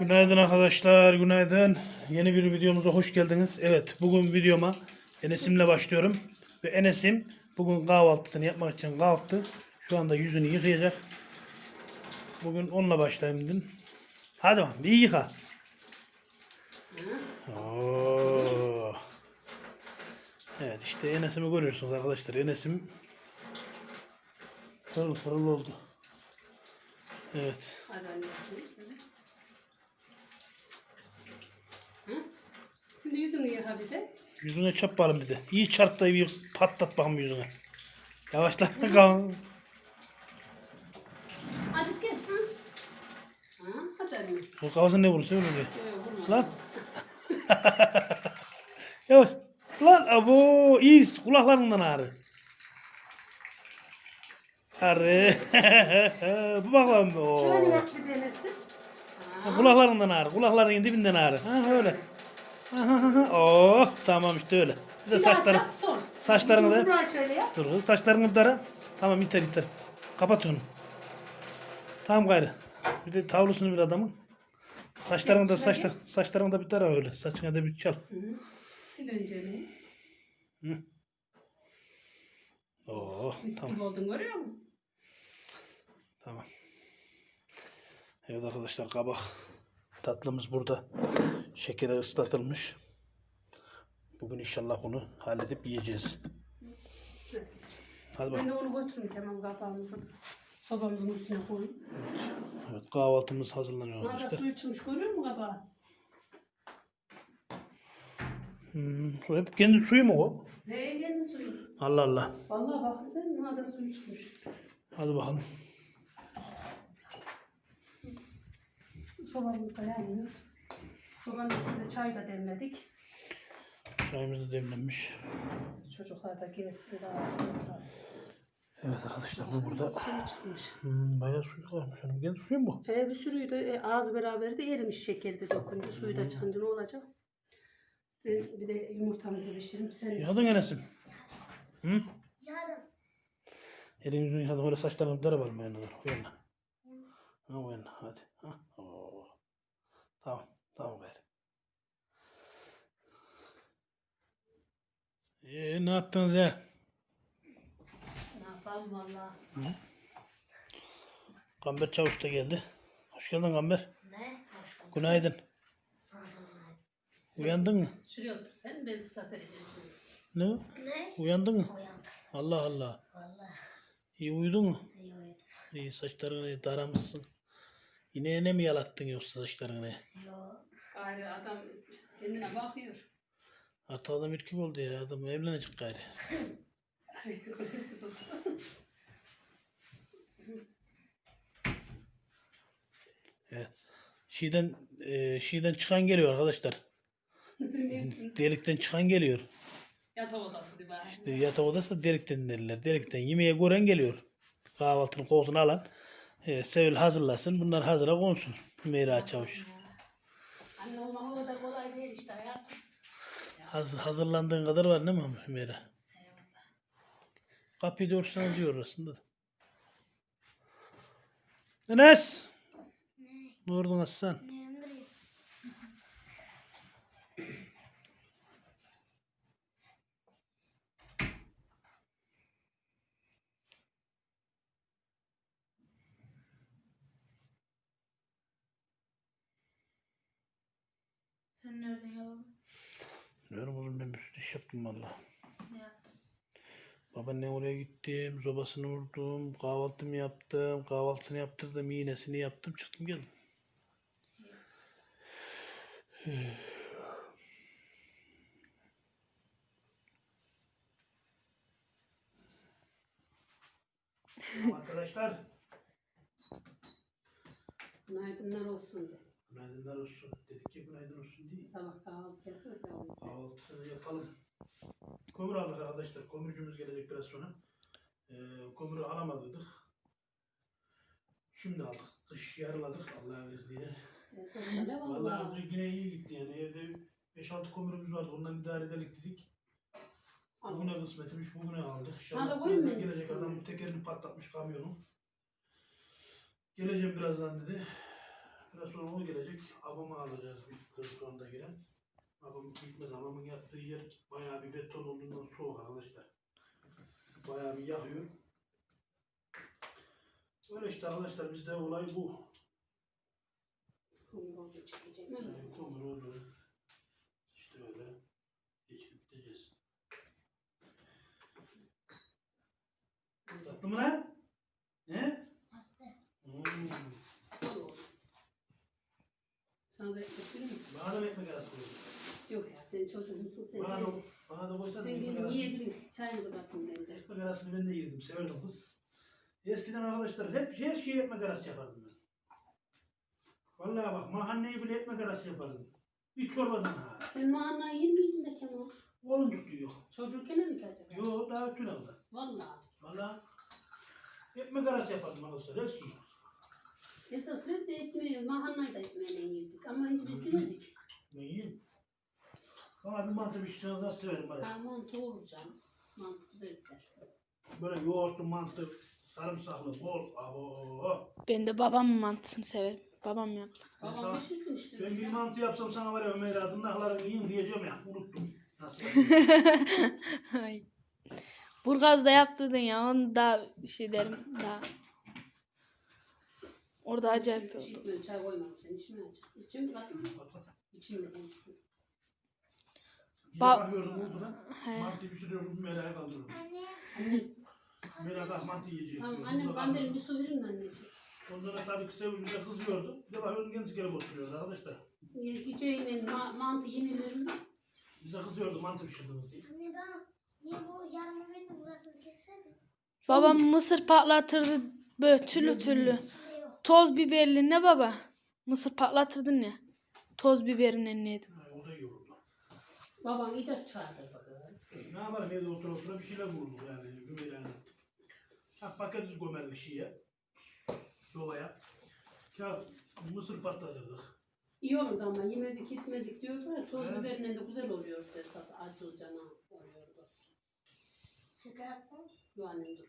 Günaydın arkadaşlar, günaydın. Yeni bir videomuza hoş geldiniz. Evet, bugün videoma Enes'imle başlıyorum. Ve Enes'im bugün kahvaltısını yapmak için kalktı. Şu anda yüzünü yıkayacak. Bugün onunla başlayayım dedim. Hadi bakalım, bir yıka. Oo. Evet, işte Enes'imi görüyorsunuz arkadaşlar. Enes'im pırıl pırıl oldu. Evet. Hadi anneciğim. Şimdi yüzünü yıka bir de. Yüzüne çarpalım bir de. İyi çarp da bir patlat bakalım yüzüne. Yavaşla. Kalk. Hadi gel. Hı? Hı? Hadi anne. Bu kafasına ne vurursa öyle. Yok, vurma. Lan. Yavaş. Lan abo iz kulaklarından ağrı. Ağrı. Bu bakalım. Şöyle Oo. yap bir denesi. Ha. Kulaklarından ağrı. Kulakların dibinden ağrı. Ha öyle. Oh tamam işte öyle. Bir de saçları. saçlarını da- şöyle yap. Dur kız saçlarını dara. Tamam iter iter. Kapat onu. Tamam gayrı. Bir de tavlusunu bir adamın. Saçlarını da saçlar, saçlarını da bir tara öyle. Saçına da bir çal. Hı. Sil önceliği. Hı. Mis tamam. gibi oldun görüyor musun? Tamam. Evet arkadaşlar kabak tatlımız burada. Şekere ıslatılmış. Bugün inşallah bunu halledip yiyeceğiz. Hadi. Hadi Ben bakalım. de onu götürürüm tamam kapağımızı. Sobamızın üstüne koyayım. Evet, kahvaltımız hazırlanıyor da arkadaşlar. su içmiş görüyor musun kabağı? Hmm, hep kendi suyu mu o? He kendi suyu. Allah Allah. Vallahi bak sen maden suyu çıkmış. Hadi bakalım. Sobamız da yanıyor. Sobanın üstünde çay da demledik. Çayımız da demlenmiş. Çocuklar da gelsin daha. Evet arkadaşlar bu burada. Suyu çıkmış. Hmm, bayağı suyu kalmış onun. Kendi suyu mu bu? He bir sürüyü de e, ağız beraber de erimiş şekeri de dokundu. Suyu da çıkınca ne olacak? Ben bir de yumurtamızı pişiririm. Sen Yıkadın Enes'im. Hı? Yarım. Elin yüzünü yıkadın. Öyle saçlarını yanına? O yanına. Ha o yanına. Hadi. Ha. Tamam. Tamam gayrı. Ee, ne yaptınız ya? ne yapalım valla. Gamber Çavuş da geldi. Hoş geldin Gamber. Ne? Hoş bulduk. Günaydın. Da günaydın. Uyandın mı? Şuraya otur sen. Ben süpra sereceğim. Ne? Ne? Uyandın mı? Uyandım. Allah Allah. Vallahi İyi uyudun mu? iyi uyudum. İyi saçlarını daramışsın. Yine ne mi yalattın yoksa saçlarını? Yo. Gayrı adam kendine bakıyor. Artık adam erkek oldu ya. Adam evlenecek gayrı. Evet. Şiiden, e, şiiden çıkan geliyor arkadaşlar. Delikten çıkan geliyor. Yatak odası diye bari. İşte yatak odası delikten derler. Delikten yemeğe gören geliyor. Kahvaltının kokusunu alan. E, Sevil hazırlasın. Bunlar hazıra konsun. Meyra Çavuş. Anne olmak o da kolay değil işte hayat. Hazır, hazırlandığın kadar var değil mi Meyra? Kapıyı örtsen diyor aslında. Enes! Ne oldu Hasan? Yanındayım. Sen nereden yalan? Diyorum oğlum ben bir sürü iş yaptım valla. Ne yaptın? Babaannem oraya gittim, sobasını vurdum, kahvaltımı yaptım, kahvaltısını yaptırdım, iğnesini yaptım, çıktım geldim. Arkadaşlar, Günaydınlar olsun günaydınlar olsun. Dedik günaydın olsun diye. Sabah kahvaltısı yapıyor yüzden. Kahvaltısını yapalım. Kömür aldık arkadaşlar. Kömürcümüz gelecek biraz sonra. Ee, kömürü alamadık. Şimdi aldık. Kış yarıladık Allah'ın izniyle. Valla. yine iyi gitti yani. Evde 5-6 kömürümüz vardı. Ondan idare edelim dedik. Bugüne kısmetmiş. Bugüne aldık. İnşallah gelecek adam tekerini patlatmış kamyonun. Geleceğim birazdan dedi. Biraz sonra o gelecek. Abamı alacağız bir kırıklarında giren. Abam gitmez. Abamın yattığı yer bayağı bir beton olduğundan soğuk arkadaşlar. Bayağı bir yakıyor. Öyle işte arkadaşlar bizde olay bu. Kumru oldu çekecek. Yani kumru oldu. İşte öyle. Geçip gideceğiz. Tatlı mı lan? Ne? Attı. Hmm. Sana da ekmek verir mi? Bana da ekmek arası koydum. Yok ya sen çocuğun musun sen? Bana da, gel. bana da koysana Sen ekmek arası. yiyebilin. Çayınızı katın ben de. Ekmek arasını ben de yedim. Severdim kız. Eskiden arkadaşlar hep her şeyi ekmek arası yapardım ben. Vallahi bak mahalleyi bile ekmek arası yapardım. Bir çorbadan ha. Sen mahanna yer miydin de Kemal? Oğlum diyor. Çocukken mi ki acaba? Yo daha ötün aldı. Valla. Vallahi ekmek arası yapardım arkadaşlar her şeyi. Esas hep de ekmeği, mahannayı da ekmeğine yedik. Ama hiç biz yemedik. Ne yiyeyim? Bana bir mantı bir şey nasıl severim bana. Ben mantı vuracağım. Mantı güzel gider. Böyle yoğurtlu mantı, sarımsaklı, bol. Abo. Ben de babamın mantısını severim. Babam yaptı. Ben Babam sana- pişirsin işte. Ben bir ya. mantı yapsam sana var ya Ömer adın nahlarını yiyeyim diyeceğim ya. Unuttum. Nasıl yapayım? Ay. Burgaz'da yaptırdın ya onu da bir şey derim daha. Orada acayip oldu. içmiyorum, çay koymam sen içme aç. İçim mi? İçim mi Ba- bakıyordum orada. He. Mantı pişiriyorum, Mera'ya kaldırıyorum. Anne. Annem, Mera kalk mantı yiyecek. tamam diyor. annem ben benim bir su verir mi anneciğim? Onlara tabii ki sevince kızıyordu. Bir de bakıyordum kendisi gelip oturuyordu arkadaşlar. Geceyle ma mantı yenilir mi? Bize kızıyordu mantı pişirdiniz diye. Anne ben niye bu yarımı verdi burasını kessene. Babam mısır patlatırdı böyle türlü türlü. Toz biberli ne baba? Mısır patlatırdın ya. Toz biberin eline yedim. Ha, o da yoruldu. Baban icat çıkardı bakalım. E, Ne yapalım evde otur otura bir şeyler vurduk yani Ümera'yla. Ha paketiz gömerdik şeye. Sobaya. Kağıt mısır patlatırdık. İyi olurdu ama yemezlik gitmezlik diyordu ya toz Evet. biberle de güzel oluyordu esas acılcana oluyordu. Şeker attın. Bu annem dur.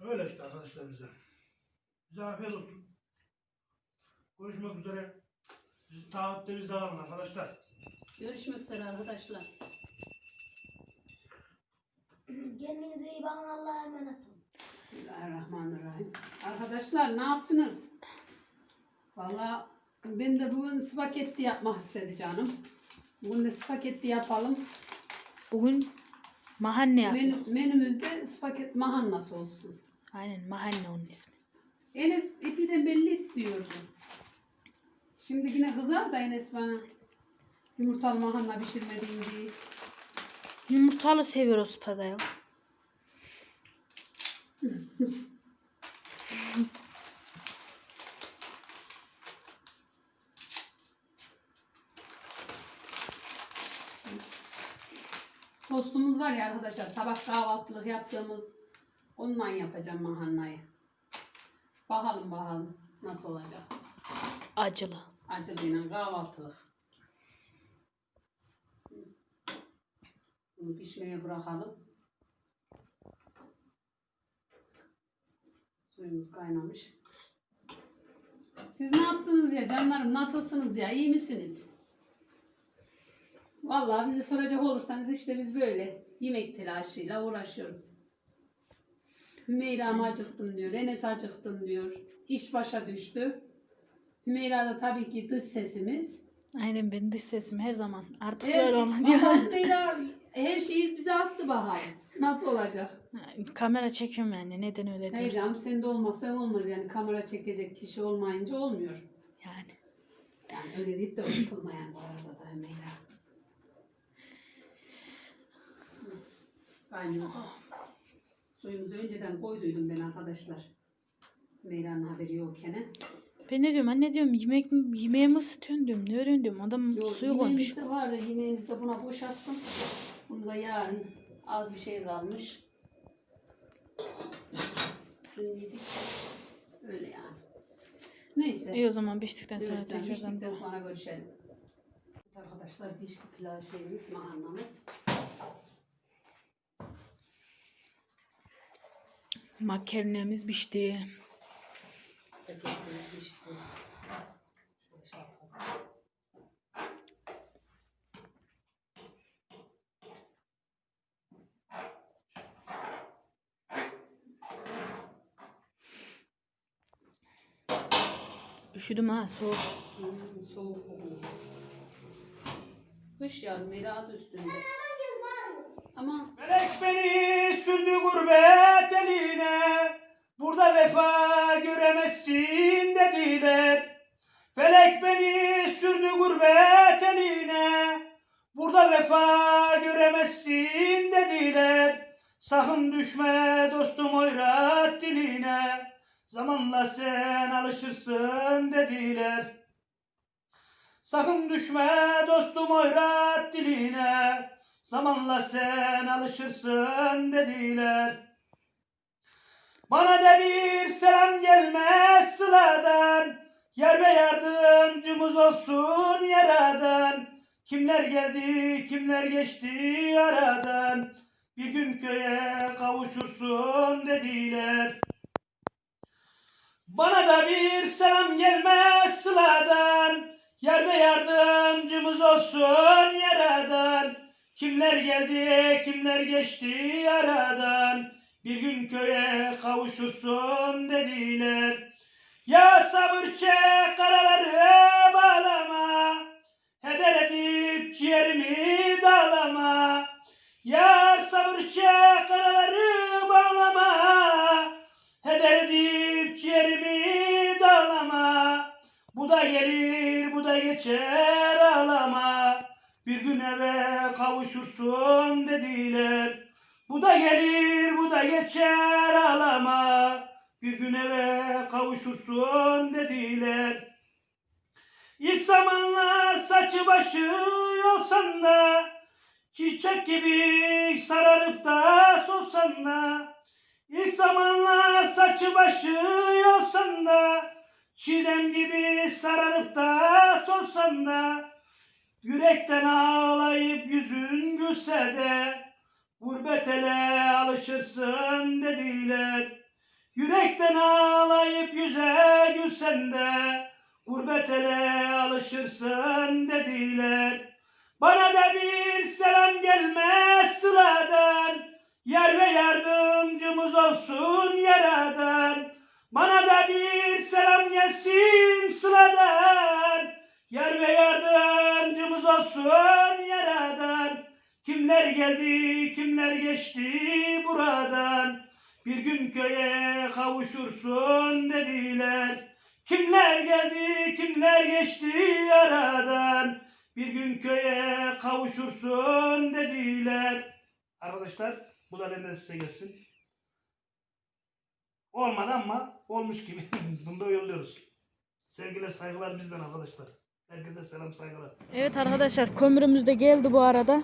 Öyle işte arkadaşlar bize. Bize afiyet olsun. Görüşmek üzere. Biz taahhütte bizde kalın arkadaşlar. Görüşmek üzere arkadaşlar. Kendinize iyi bakın Allah'a emanet olun. Bismillahirrahmanirrahim. Arkadaşlar ne yaptınız? Valla ben de bugün spagetti yapmak istedi canım. Bugün de spagetti yapalım. Bugün mahalle yap. Menü, menümüzde spagetti mahannası olsun. Aynen mahalle onun ismi. Enes ipi de belli istiyordu. Şimdi yine kızar da Enes bana yumurtalı mahanna pişirmediğim diye. Yumurtalı seviyoruz spada ya. Sosumuz var ya arkadaşlar sabah kahvaltılık yaptığımız ondan yapacağım mahannayı. Bakalım bakalım nasıl olacak. Acılı. Acılıyla kahvaltılık. Bunu pişmeye bırakalım. Suyumuz kaynamış. Siz ne yaptınız ya canlarım? Nasılsınız ya? İyi misiniz? Vallahi bizi soracak olursanız işte biz böyle yemek telaşıyla uğraşıyoruz. Hümeyra mı acıktım diyor, Enes acıktım diyor. İş başa düştü. Hümeyra da tabii ki dış sesimiz. Aynen benim dış sesim her zaman. Artık Evet, öyle oluyor. Hümeyra her şeyi bize attı bakalım. Nasıl olacak? Kamera çekiyorum yani. Neden öyle Hayır diyorsun? canım sen de olmasa olmaz yani kamera çekecek kişi olmayınca olmuyor. Yani. Yani öyle deyip de unutulmayan bu arada da Hümeyra. Kaynıyor. Suyumuzu önceden koyduydum ben arkadaşlar. Hümeyra'nın haberi yokken. Ben ne diyorum anne diyorum yemek mi, yemeğe mi ısıtıyorsun diyorum. Ne öğren diyorum. Adam Yok, suyu koymuş. yemeğimiz de var. Yemeğimizi de buna boşalttım. Bunu da yarın az bir şey kalmış. Dün yedik. Öyle yani. Neyse. İyi o zaman piştikten sonra Evet, tekrardan. piştikten sonra görüşelim. Arkadaşlar pişti pilav şeyimiz, mahannamız. Makarnamız pişti. Üşüdüm ha soğuk. Hmm, soğuk bugün. Kış beri adı üstünde. Ama Melek beni sürdü gurbet eline Burada vefa göremezsin dediler. Felek beni sürdü gurbet eline. Burada vefa göremezsin dediler. Sakın düşme dostum oyrat diline. Zamanla sen alışırsın dediler. Sakın düşme dostum oyrat diline. Zamanla sen alışırsın dediler. Bana da bir selam gelmez sıladan. Yer ve yardımcımız olsun yaradan. Kimler geldi, kimler geçti aradan. Bir gün köye kavuşursun dediler. Bana da bir selam gelmez sıladan. Yer ve yardımcımız olsun yaradan. Kimler geldi, kimler geçti aradan. Bir gün köye kavuşursun dediler. Ya sabır çek karaları bağlama. Heder edip ciğerimi dağlama. Ya sabır çek karaları bağlama. Heder edip ciğerimi dağlama. Bu da gelir, bu da geçer ağlama. Bir gün eve kavuşursun dediler. Bu da gelir, bu da geçer ağlama. Bir gün eve kavuşursun dediler. İlk zamanlar saçı başı yolsan da Çiçek gibi sararıp da solsan da. İlk zamanlar saçı başı yolsan da Çiğdem gibi sararıp da solsan da. Yürekten ağlayıp yüzün gülse de Gurbet ele alışırsın dediler. Yürekten ağlayıp yüze gülsen de Gurbet ele alışırsın dediler. Bana da bir selam gelmez sıradan. Yer ve yardımcımız olsun yaradan. Bana da bir selam gelsin sıradan. Yer ve yardımcımız olsun Kimler geldi kimler geçti buradan Bir gün köye kavuşursun dediler Kimler geldi kimler geçti aradan Bir gün köye kavuşursun dediler Arkadaşlar bu da benden size gelsin. Olmadı ama olmuş gibi. Bunu yolluyoruz. Sevgiler saygılar bizden arkadaşlar. Herkese selam saygılar. Evet arkadaşlar kömürümüz de geldi bu arada.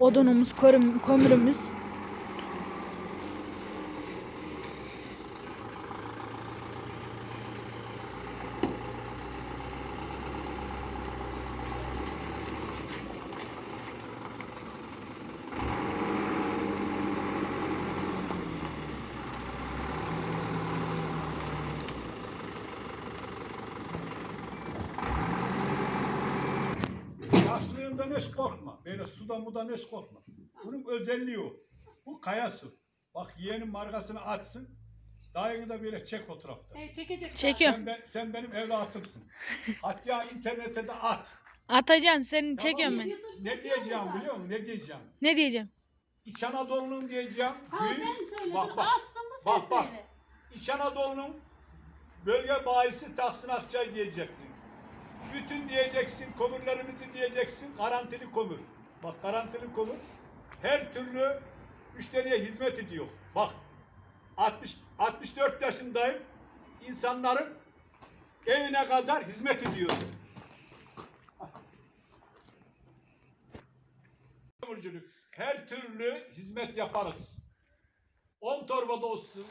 Odunumuz, körüm- kömürümüz. Yaşlığından hiç korkma. Böyle sudan mudan hiç korkma. Bunun özelliği o. Bu kaya su. Bak yeğenin markasını açsın. Dayını da böyle çek o tarafta. e, çekecek. Çekiyorum. Sen, ben, sen benim evlatımsın. Hatta internete de at. Atacan seni çekiyorum ben. Ne diyeceğim biliyor musun? Ne diyeceğim? Ne diyeceğim? İç Anadolu'nun diyeceğim. Ha büyük- sen söyle. Bak, bak. Assın mı sen Bak, bak. söyle. İç Anadolu'nun bölge bayisi Tahsin Akçay diyeceksin bütün diyeceksin, komürlerimizi diyeceksin, garantili komür. Bak garantili komür her türlü müşteriye hizmet ediyor. Bak 60 64 yaşındayım. İnsanların evine kadar hizmet ediyorum. Komürcülük. Her türlü hizmet yaparız. 10 torba da olsun.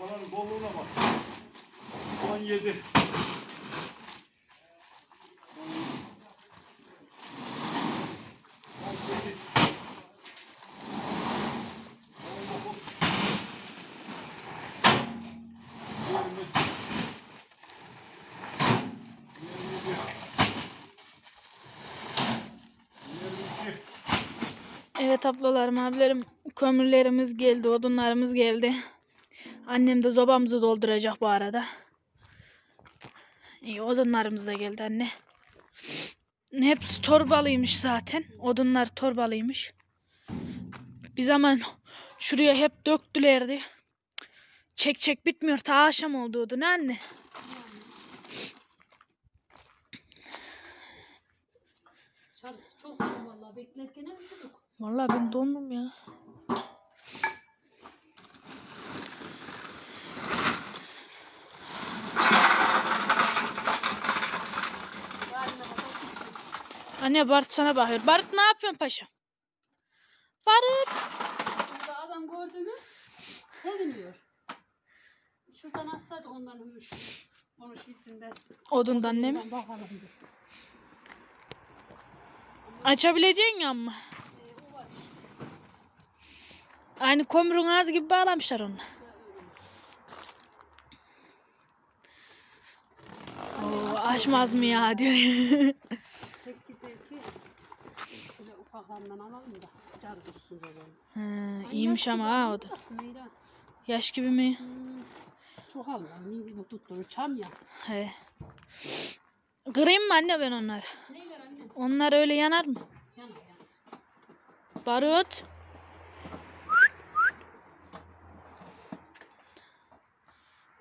Torbaların bolluğuna bak. 17. 18. 22. Evet ablalarım abilerim kömürlerimiz geldi odunlarımız geldi. Annem de zobamızı dolduracak bu arada. İyi odunlarımız da geldi anne. Hepsi torbalıymış zaten. Odunlar torbalıymış. Bir zaman şuraya hep döktülerdi. Çek çek bitmiyor. Ta akşam oldu odun anne. Dışarısı çok vallahi beklerken üşüdük. Vallahi ben dondum ya. Anne Bart sana bakıyor. Bart ne yapıyorsun paşa? Bart. Burada adam gördü mü seviniyor. Şuradan atsaydık ondan hüş. Onun şeysinden. Odundan ne mi? Bakalım. Açabileceksin ya ama. Ee, o var işte. Aynı kömürün ağzı gibi bağlamışlar onu. Oo, açmaz mı ya diyor. Ufaklarından alalım da car dursun babamız. iyiymiş ama ha o da. Meyra. Yaş gibi mi? Hmm, çok Allah'ım gibi tutturur çam ya. He. Kırayım mı anne ben onları? Neyler anne? Onlar öyle yanar mı? Yana yana. Barut.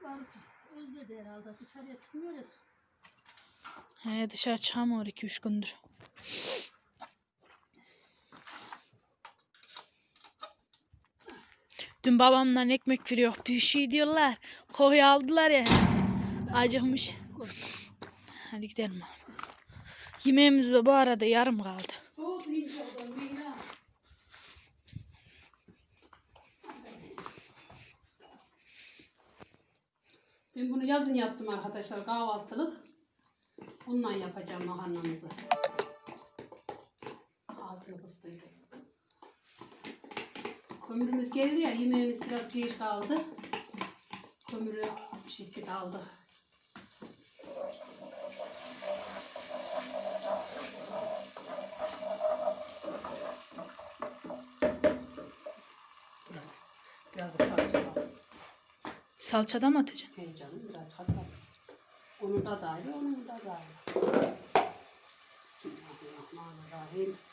Barut özledi herhalde dışarıya çıkmıyor ya. He dışarı çıkamıyor 2-3 gündür. Dün babamla ekmek veriyor. Bir şey diyorlar. Koyu aldılar ya. Acıkmış. Hadi gidelim. Yemeğimiz de bu arada yarım kaldı. Ben bunu yazın yaptım arkadaşlar kahvaltılık. Bununla yapacağım makarnamızı. Altını fıstıydı. Kömürümüz geldi ya yemeğimiz biraz geç kaldı. Kömürü bir şekilde aldık. Biraz da salça aldım. Salçada mı atacaksın? Hey canım biraz çatal. Onun da dahil, onun da dahil. Bismillahirrahmanirrahim.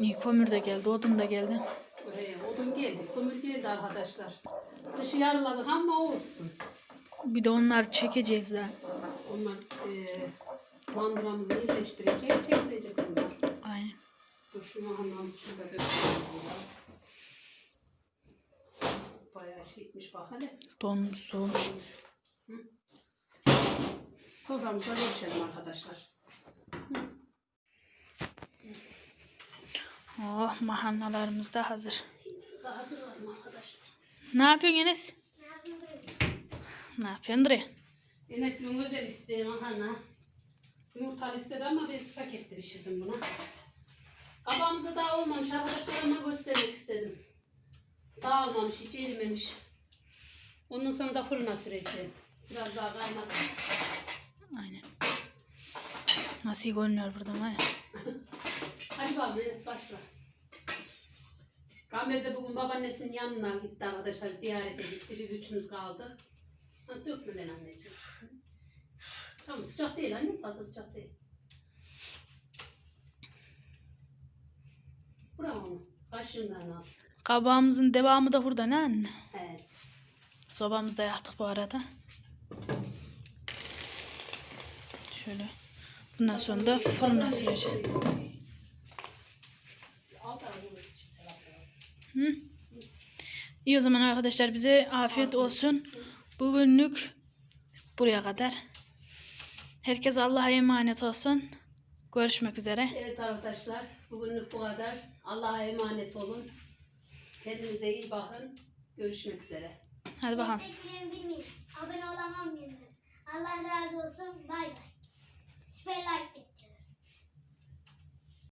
İyi kömür de geldi, odun da geldi. Buraya odun geldi, kömür geldi arkadaşlar. Kışı yarıladık ama olsun. Bir de onları çekeceğiz daha. Onlar e, mandıramızı iyileştirecek, çekilecek onlar. Aynen. Dur şu mahallamızı şurada dökelim. Bayağı şeymiş bak hele. Donmuş, soğumuş. Hı. Soframıza görüşelim arkadaşlar. Oh mahannalarımız da hazır. Hazırladım arkadaşlar. Ne yapıyorsun Enes? Ne yapıyorsun Dre? Enes'imin özel isteği makarna. Yumurtalı istedi ama ben spagetti pişirdim buna. Kabağımızda daha olmamış arkadaşlarıma göstermek istedim. Daha olmamış, hiç erimemiş. Ondan sonra da fırına süreceğim. Biraz daha kaynasın. Aynen. Nasıl görünüyor buradan ya. Hadi bakalım Enes başla. Kamer de bugün babaannesinin yanına gitti arkadaşlar ziyarete gitti. Biz üçümüz kaldık. Ha, dökmeden anneciğim. Tamam sıcak değil anne fazla sıcak değil. Bravo. Kaşığından al. Kabağımızın devamı da burada ne anne? He. Sobamızda yaktık bu arada. Şöyle. Bundan sonra da fırına süreceğiz. Hı? İyi o zaman arkadaşlar bize afiyet olsun. Bugünlük buraya kadar. Herkes Allah'a emanet olsun. Görüşmek üzere. Evet arkadaşlar bugünlük bu kadar. Allah'a emanet olun. Kendinize iyi bakın. Görüşmek üzere. Hadi bakalım. Bilmeyin. Abone olan olmayanlar. Allah razı olsun. Bay bay. Süper like.